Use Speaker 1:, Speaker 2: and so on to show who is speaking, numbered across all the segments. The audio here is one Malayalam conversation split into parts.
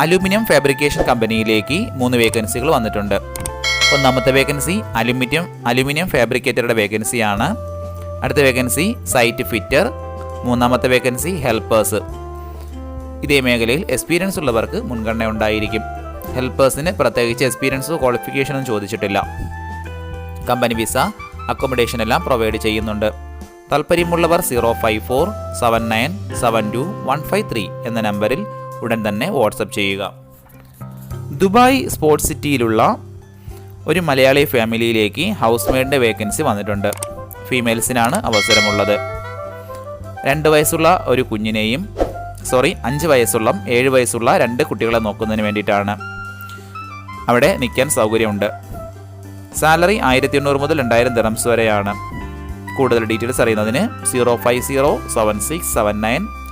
Speaker 1: അലുമിനിയം ഫാബ്രിക്കേഷൻ കമ്പനിയിലേക്ക് മൂന്ന് വേക്കൻസികൾ വന്നിട്ടുണ്ട്. ഒന്നാമത്തെ വേക്കൻസി അലുമിനിയം അലുമിനിയം ഫാബ്രിക്കേറ്ററുടെ വേക്കൻസിയാണ്. അടുത്ത വേക്കൻസി സൈറ്റ് ഫിറ്റർ മൂന്നാമത്തെ വേക്കൻസി ഹെൽപ്പേഴ്സ്. ഇതേ മേഖലയിൽ എക്സ്പീരിയൻസ് ഉള്ളവർക്ക് മുൻഗണന ഉണ്ടായിരിക്കും. ഹെൽപ്പേഴ്സിന് പ്രത്യേകിച്ച് എക്സ്പീരിയൻസോ ക്വാളിഫിക്കേഷനോ ചോദിച്ചിട്ടില്ല. കമ്പനി വിസ അക്കോമഡേഷൻ എല്ലാം പ്രൊവൈഡ് ചെയ്യുന്നുണ്ട്. താല്പര്യമുള്ളവർ zero five four seven nine seven two one five three എന്ന നമ്പറിൽ ഉടൻ തന്നെ വാട്സപ്പ് ചെയ്യുക. ദുബായ് സ്പോർട്സ് സിറ്റിയിലുള്ള ഒരു മലയാളി ഫാമിലിയിലേക്ക് ഹൗസ് മെയ്ഡിന്റെ വേക്കൻസി വന്നിട്ടുണ്ട്. ഫീമെയിൽസിനാണ് അവസരമുള്ളത്. രണ്ട് വയസ്സുള്ള ഒരു കുഞ്ഞിനെയും സോറി അഞ്ച് വയസ്സുള്ള ഏഴ് വയസ്സുള്ള രണ്ട് കുട്ടികളെ നോക്കുന്നതിന് വേണ്ടിയിട്ടാണ് അവിടെ നിൽക്കാൻ സൗകര്യമുണ്ട്. സാലറി ആയിരത്തി എണ്ണൂറ് മുതൽ രണ്ടായിരം ദിറംസ് വരെയാണ്. കൂടുതൽ ഡീറ്റെയിൽസ് അറിയുന്നതിന് zero five zero seven six seven nine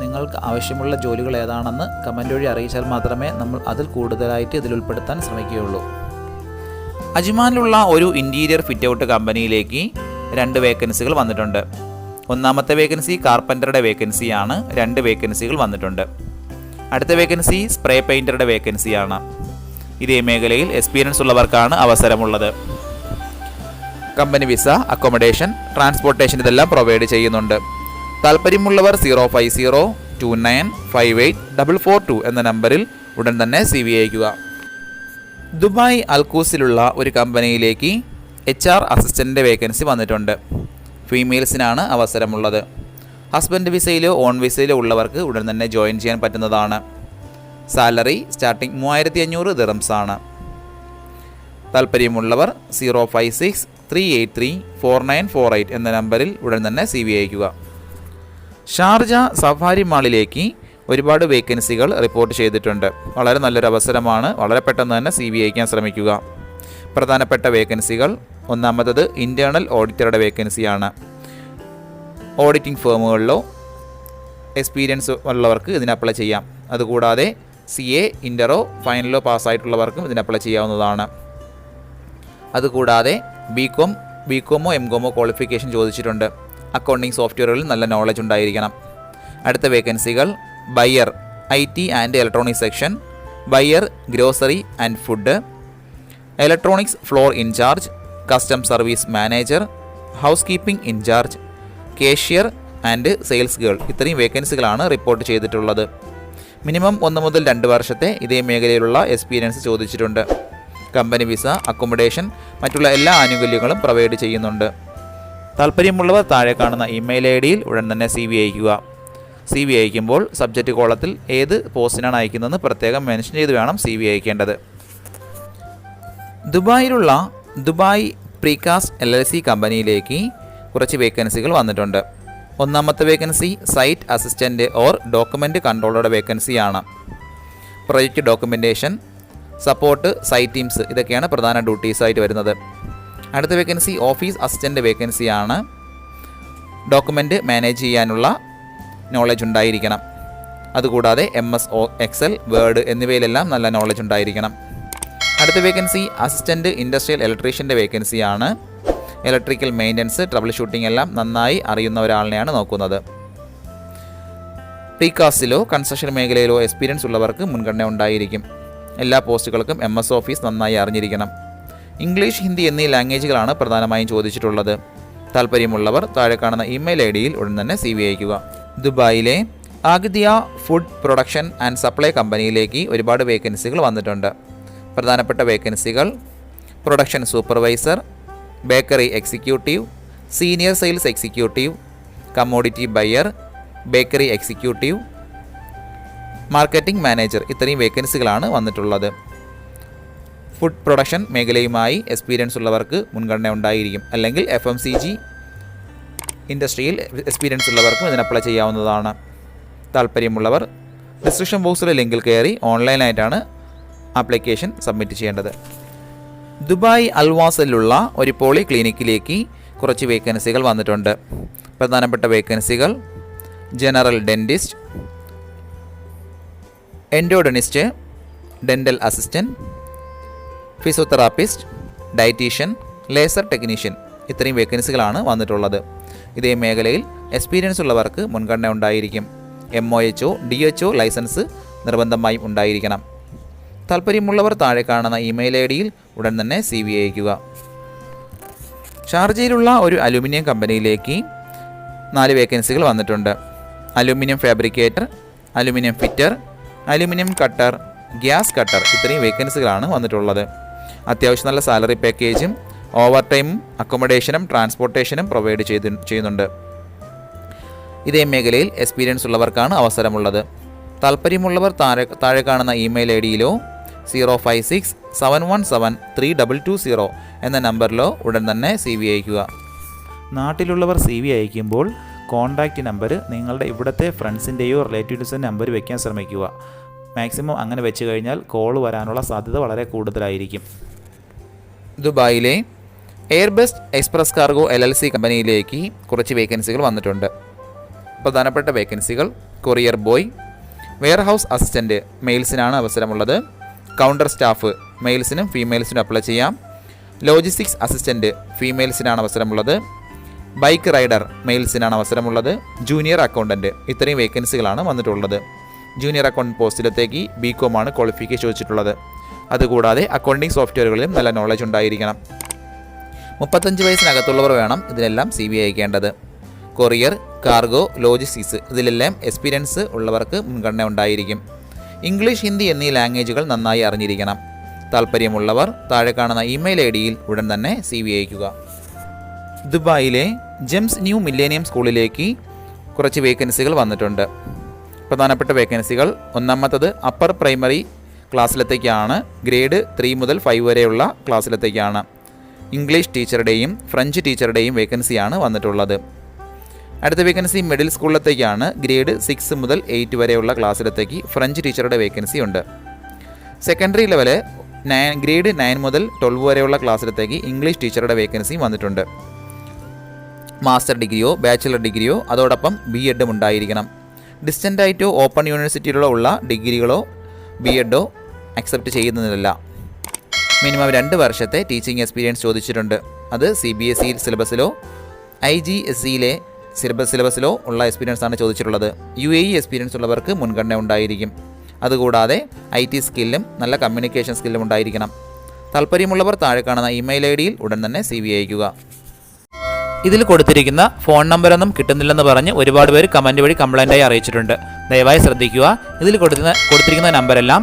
Speaker 2: നിങ്ങൾക്ക് ആവശ്യമുള്ള ജോലികൾ ഏതാണെന്ന് കമന്റ് വഴി അറിയിച്ചാൽ മാത്രമേ നമ്മൾ അതിൽ കൂടുതലായിട്ട് ഇതിൽ ഉൾപ്പെടുത്താൻ ശ്രമിക്കുകയുള്ളൂ.
Speaker 1: അജ്മാനിലുള്ള ഒരു ഇന്റീരിയർ ഫിറ്റ് ഔട്ട് കമ്പനിയിലേക്ക് രണ്ട് വേക്കൻസികൾ വന്നിട്ടുണ്ട്. ഒന്നാമത്തെ വേക്കൻസി കാർപ്പന്ററുടെ വേക്കൻസിയാണ് രണ്ട് വേക്കൻസികൾ വന്നിട്ടുണ്ട്. അടുത്ത വേക്കൻസി സ്പ്രേ പെയിന്ററുടെ വേക്കൻസിയാണ് ഇതേ മേഖലയിൽ എക്സ്പീരിയൻസ് ഉള്ളവർക്കാണ് അവസരമുള്ളത്. കമ്പനി വിസ അക്കോമഡേഷൻ ട്രാൻസ്പോർട്ടേഷൻ ഇതെല്ലാം പ്രൊവൈഡ് ചെയ്യുന്നുണ്ട്. താല്പര്യമുള്ളവർ zero five zero two nine five eight double four two എന്ന നമ്പറിൽ ഉടൻ തന്നെ സി വി അയക്കുക ദുബായ് അൽക്കൂസിലുള്ള ഒരു കമ്പനിയിലേക്ക് എച്ച് ആർ അസിസ്റ്റന്റിന്റെ വേക്കൻസി വന്നിട്ടുണ്ട്. ഫീമെയിൽസിനാണ് അവസരമുള്ളത്. ഹസ്ബൻഡ് വിസയിലോ ഓൺ വിസയിലോ ഉള്ളവർക്ക് ഉടൻ തന്നെ ജോയിൻ ചെയ്യാൻ പറ്റുന്നതാണ്. സാലറി സ്റ്റാർട്ടിംഗ് മൂവായിരത്തി അഞ്ഞൂറ് ദിറംസ് ആണ് താല്പര്യമുള്ളവർ zero five six three eight three four nine four eight എന്ന നമ്പറിൽ ഉടൻ തന്നെ സി വി അയക്കുക ഷാർജ സഫാരി മാളിലേക്ക് ഒരുപാട് വേക്കൻസികൾ റിപ്പോർട്ട് ചെയ്തിട്ടുണ്ട്. വളരെ നല്ലൊരു അവസരമാണ്. വളരെ പെട്ടെന്ന് തന്നെ സി ബി അയക്കാൻ ശ്രമിക്കുക. പ്രധാനപ്പെട്ട വേക്കൻസികൾ ഒന്നാമത്തത് ഇന്റേർണൽ ഓഡിറ്ററുടെ വേക്കൻസിയാണ്. ഓഡിറ്റിംഗ് ഫേമുകളിലോ എക്സ്പീരിയൻസ് ഉള്ളവർക്ക് ഇതിന് അപ്ലൈ ചെയ്യാം. അതുകൂടാതെ സി എ ഇന്ററോ ഫൈനലോ പാസ്സായിട്ടുള്ളവർക്കും ഇതിന് അപ്ലൈ ചെയ്യാവുന്നതാണ്. അതുകൂടാതെ ബി കോം ബി കോമോ എം കോമോ ക്വാളിഫിക്കേഷൻ ചോദിച്ചിട്ടുണ്ട്. അക്കൗണ്ടിംഗ് സോഫ്റ്റ്വെയറുകളിൽ നല്ല നോളജ് ഉണ്ടായിരിക്കണം. അടുത്ത വേക്കൻസികൾ buyer I T and electronics section buyer grocery and food electronics floor incharge custom service manager housekeeping incharge cashier and sales girl ഇത്രയും വേക്കൻസികളാണ് റിപ്പോർട്ട് ചെയ്തിട്ടുള്ളത്. മിനിമം ഒന്ന് മുതൽ രണ്ട് വർഷത്തെ ഇതേ മേഖലയിലുള്ള എക്സ്പീരിയൻസ് ചോദിച്ചിട്ടുണ്ട്. കമ്പനി വിസ അക്കോമഡേഷൻ മറ്റുള്ള എല്ലാ ആനുകൂല്യങ്ങളും പ്രൊവൈഡ് ചെയ്യുന്നുണ്ട്. താല്പര്യമുള്ളവർ താഴെ കാണുന്ന ഇമെയിൽ ഐ ഡിയിൽ ഉടൻ തന്നെ സി വി അയക്കുക സി വി അയക്കുമ്പോൾ സബ്ജക്റ്റ് കോളത്തിൽ ഏത് പോസ്റ്റിനാണ് അയക്കുന്നതെന്ന് പ്രത്യേകം മെൻഷൻ ചെയ്ത് വേണം സി വി അയക്കേണ്ടത്. ദുബായിലുള്ള Dubai precast L L C കമ്പനിയിലേക്ക് കുറച്ച് വേക്കൻസികൾ വന്നിട്ടുണ്ട്. ഒന്നാമത്തെ vacancy site assistant or document കൺട്രോളറുടെ വേക്കൻസിയാണ്. Project documentation support site teams ഇതൊക്കെയാണ് പ്രധാന ഡ്യൂട്ടീസായിട്ട് വരുന്നത്. അടുത്ത വേക്കൻസി ഓഫീസ് അസിസ്റ്റന്റ് വേക്കൻസിയാണ് ഡോക്യുമെന്റ് മാനേജ് ചെയ്യാനുള്ള നോളജ് ഉണ്ടായിരിക്കണം. അതുകൂടാതെ M S O excel word എന്നിവയിലെല്ലാം നല്ല നോളജ് ഉണ്ടായിരിക്കണം. അടുത്ത വേക്കൻസി അസിസ്റ്റന്റ് ഇൻഡസ്ട്രിയൽ ഇലക്ട്രീഷ്യന്റെ വേക്കൻസിയാണ് ഇലക്ട്രിക്കൽ മെയിന്റനൻസ് ട്രബിൾ ഷൂട്ടിംഗ് എല്ലാം നന്നായി അറിയുന്ന ഒരാളിനെയാണ് നോക്കുന്നത്. പ്രീകാസ്റ്റിലോ കൺസ്ട്രക്ഷൻ മേഖലയിലോ എക്സ്പീരിയൻസ് ഉള്ളവർക്ക് മുൻഗണന ഉണ്ടായിരിക്കും. എല്ലാ പോസ്റ്റുകൾക്കും എം എസ് ഓഫീസ് നന്നായി അറിഞ്ഞിരിക്കണം. ഇംഗ്ലീഷ് ഹിന്ദി എന്നീ ലാംഗ്വേജുകളാണ് പ്രധാനമായും ചോദിച്ചിട്ടുള്ളത്. താല്പര്യമുള്ളവർ താഴെ കാണുന്ന ഇമെയിൽ ഐ ഡിയിൽ ഉടൻ തന്നെ സി വി അയക്കുക ദുബായിലെ Agthia food production and supply കമ്പനിയിലേക്ക് ഒരുപാട് വേക്കൻസികൾ വന്നിട്ടുണ്ട്. പ്രധാനപ്പെട്ട വേക്കൻസികൾ production supervisor bakery executive senior sales executive commodity buyer bakery executive marketing manager ഇത്രയും വേക്കൻസികളാണ് വന്നിട്ടുള്ളത്. ഫുഡ് പ്രൊഡക്ഷൻ മേഖലയുമായി എക്സ്പീരിയൻസ് ഉള്ളവർക്ക് മുൻഗണന ഉണ്ടായിരിക്കും. അല്ലെങ്കിൽ എഫ് എം സി ജി ഇൻഡസ്ട്രിയിൽ എക്സ്പീരിയൻസ് ഉള്ളവർക്കും ഇതിന് അപ്ലൈ ചെയ്യാവുന്നതാണ്. താല്പര്യമുള്ളവർ ഡിസ്ക്രിപ്ഷൻ ബോക്സിലെ ലിങ്കിൽ കയറി ഓൺലൈനായിട്ടാണ് ആപ്ലിക്കേഷൻ സബ്മിറ്റ് ചെയ്യേണ്ടത്. ദുബായ് അൽവാസിലുള്ള ഒരു പോളി ക്ലിനിക്കിലേക്ക് കുറച്ച് വേക്കൻസികൾ വന്നിട്ടുണ്ട്. പ്രധാനപ്പെട്ട വേക്കൻസികൾ general dentist endodontist dental assistant physiotherapist dietician laser technician ഇത്രയും വേക്കൻസികളാണ് വന്നിട്ടുള്ളത്. ഇതേ മേഖലയിൽ എക്സ്പീരിയൻസ് ഉള്ളവർക്ക് മുൻഗണന ഉണ്ടായിരിക്കും. M O H O D H O licence നിർബന്ധമായും ഉണ്ടായിരിക്കണം. താല്പര്യമുള്ളവർ താഴെ കാണുന്ന ഇമെയിൽ ഐ ഡിയിൽ ഉടൻ തന്നെ സി വി അയക്കുക ഷാർജയിലുള്ള ഒരു അലുമിനിയം കമ്പനിയിലേക്ക് നാല് വേക്കൻസികൾ വന്നിട്ടുണ്ട്. Aluminium fabricator aluminium fitter aluminium cutter gas cutter ഇത്രയും വേക്കൻസികളാണ് വന്നിട്ടുള്ളത്. അത്യാവശ്യം നല്ല സാലറി പാക്കേജും ഓവർ ടൈമും അക്കോമഡേഷനും ട്രാൻസ്പോർട്ടേഷനും പ്രൊവൈഡ് ചെയ്ത് ചെയ്യുന്നുണ്ട്. ഇതേ മേഖലയിൽ എക്സ്പീരിയൻസ് ഉള്ളവർക്കാണ് അവസരമുള്ളത്. താല്പര്യമുള്ളവർ താഴെ താഴെ കാണുന്ന email I ഡിയിലോ zero five six seven one seven three double two zero എന്ന നമ്പറിലോ ഉടൻ തന്നെ സി വി അയക്കുക
Speaker 2: നാട്ടിലുള്ളവർ സി വി അയക്കുമ്പോൾ കോൺടാക്റ്റ് നമ്പർ നിങ്ങളുടെ ഇവിടുത്തെ ഫ്രണ്ട്സിന്റെയോ റിലേറ്റീവ്സിന്റെ നമ്പർ വയ്ക്കാൻ ശ്രമിക്കുക. മാക്സിമം അങ്ങനെ വെച്ച് കഴിഞ്ഞാൽ കോൾ വരാനുള്ള സാധ്യത വളരെ കൂടുതലായിരിക്കും.
Speaker 1: ദുബായിലെ എയർബസ്റ്റ് express cargo L L C കമ്പനിയിലേക്ക് കുറച്ച് വേക്കൻസികൾ വന്നിട്ടുണ്ട്. പ്രധാനപ്പെട്ട വേക്കൻസികൾ കൊറിയർ ബോയ് വെയർഹൗസ് അസിസ്റ്റന്റ് മെയിൽസിനാണ് അവസരമുള്ളത്. കൗണ്ടർ സ്റ്റാഫ് മെയിൽസിനും ഫീമെയിൽസിനും അപ്ലൈ ചെയ്യാം. ലോജിസ്റ്റിക്സ് അസിസ്റ്റന്റ് ഫീമെയിൽസിനാണ് അവസരമുള്ളത്. ബൈക്ക് റൈഡർ മെയിൽസിനാണ് അവസരമുള്ളത്. ജൂനിയർ അക്കൗണ്ടന്റ് ഇത്രയും വേക്കൻസികളാണ് വന്നിട്ടുള്ളത്. ജൂനിയർ അക്കൗണ്ട് പോസ്റ്റിലത്തേക്ക് ബി കോമാണ് ക്വാളിഫിക്കേഷൻ ചോദിച്ചിട്ടുള്ളത്. അതുകൂടാതെ അക്കൗണ്ടിംഗ് സോഫ്റ്റ്വെയറുകളിലും നല്ല നോളജ് ഉണ്ടായിരിക്കണം. മുപ്പത്തഞ്ച് വയസ്സിനകത്തുള്ളവർ വേണം ഇതിനെല്ലാം സി ബി അയക്കേണ്ടത്. കൊറിയർ കാർഗോ ലോജിസ്റ്റിക്സ് ഇതിലെല്ലാം എക്സ്പീരിയൻസ് ഉള്ളവർക്ക് മുൻഗണന ഉണ്ടായിരിക്കും. ഇംഗ്ലീഷ് ഹിന്ദി എന്നീ ലാംഗ്വേജുകൾ നന്നായി അറിഞ്ഞിരിക്കണം. താല്പര്യമുള്ളവർ താഴെ കാണുന്ന ഇമെയിൽ ഐ ഡിയിൽ ഉടൻ തന്നെ സി വി അയക്കുക. ദുബായിലെ ജെംസ് ന്യൂ മില്ലേനിയം സ്കൂളിലേക്ക് കുറച്ച് വേക്കൻസികൾ വന്നിട്ടുണ്ട്. പ്രധാനപ്പെട്ട വേക്കൻസികൾ ഒന്നാമത്തത് അപ്പർ പ്രൈമറി ക്ലാസ്സിലത്തേക്കാണ്. ഗ്രേഡ് ത്രീ മുതൽ ഫൈവ് വരെയുള്ള ക്ലാസ്സിലത്തേക്കാണ്. ഇംഗ്ലീഷ് ടീച്ചറുടെയും ഫ്രഞ്ച് ടീച്ചറുടെയും വേക്കൻസിയാണ് വന്നിട്ടുള്ളത്. അടുത്ത വേക്കൻസി മിഡിൽ സ്കൂളിലത്തേക്കാണ്. ഗ്രേഡ് സിക്സ് മുതൽ എയ്റ്റ് വരെയുള്ള ക്ലാസ്സിലത്തേക്ക് ഫ്രഞ്ച് ടീച്ചറുടെ വേക്കൻസി ഉണ്ട്. Secondary level nine grade nine മുതൽ ട്വൽവ് വരെയുള്ള ക്ലാസ്സിലത്തേക്ക് ഇംഗ്ലീഷ് ടീച്ചറുടെ വേക്കൻസിയും വന്നിട്ടുണ്ട്. മാസ്റ്റർ ഡിഗ്രിയോ ബാച്ചിലർ ഡിഗ്രിയോ അതോടൊപ്പം ബി എഡും ഉണ്ടായിരിക്കണം. ഡിസ്റ്റന്റായിട്ടോ ഓപ്പൺ യൂണിവേഴ്സിറ്റിയിലോ ഉള്ള ഡിഗ്രികളോ ബി എഡോ അക്സെപ്റ്റ് ചെയ്യുന്നതിലല്ല. മിനിമം രണ്ട് വർഷത്തെ ടീച്ചിങ് എക്സ്പീരിയൻസ് ചോദിച്ചിട്ടുണ്ട്. അത് സി ബി എസ് ഇ സിലബസിലോ ഐ ജി എസ് സിയിലെ സിലബസ് സിലബസിലോ ഉള്ള എക്സ്പീരിയൻസ് ആണ് ചോദിച്ചിട്ടുള്ളത്. യു എ ഇ എക്സ്പീരിയൻസ് ഉള്ളവർക്ക് മുൻഗണന ഉണ്ടായിരിക്കും. അതുകൂടാതെ ഐ ടി സ്കില്ലും നല്ല കമ്മ്യൂണിക്കേഷൻ സ്കില്ലും ഉണ്ടായിരിക്കണം. താല്പര്യമുള്ളവർ താഴെ കാണുന്ന ഇമെയിൽ ഐ ഡിയിൽ ഉടൻ തന്നെ സി വി അയക്കുക ഇതിൽ കൊടുത്തിരിക്കുന്ന ഫോൺ നമ്പറൊന്നും കിട്ടുന്നില്ലെന്ന് പറഞ്ഞ് ഒരുപാട് പേര് കമന്റ് വഴി കംപ്ലൈന്റായി അറിയിച്ചിട്ടുണ്ട്. ദയവായി ശ്രദ്ധിക്കുക. ഇതിൽ കൊടുത്തിരുന്ന കൊടുത്തിരിക്കുന്ന നമ്പരെല്ലാം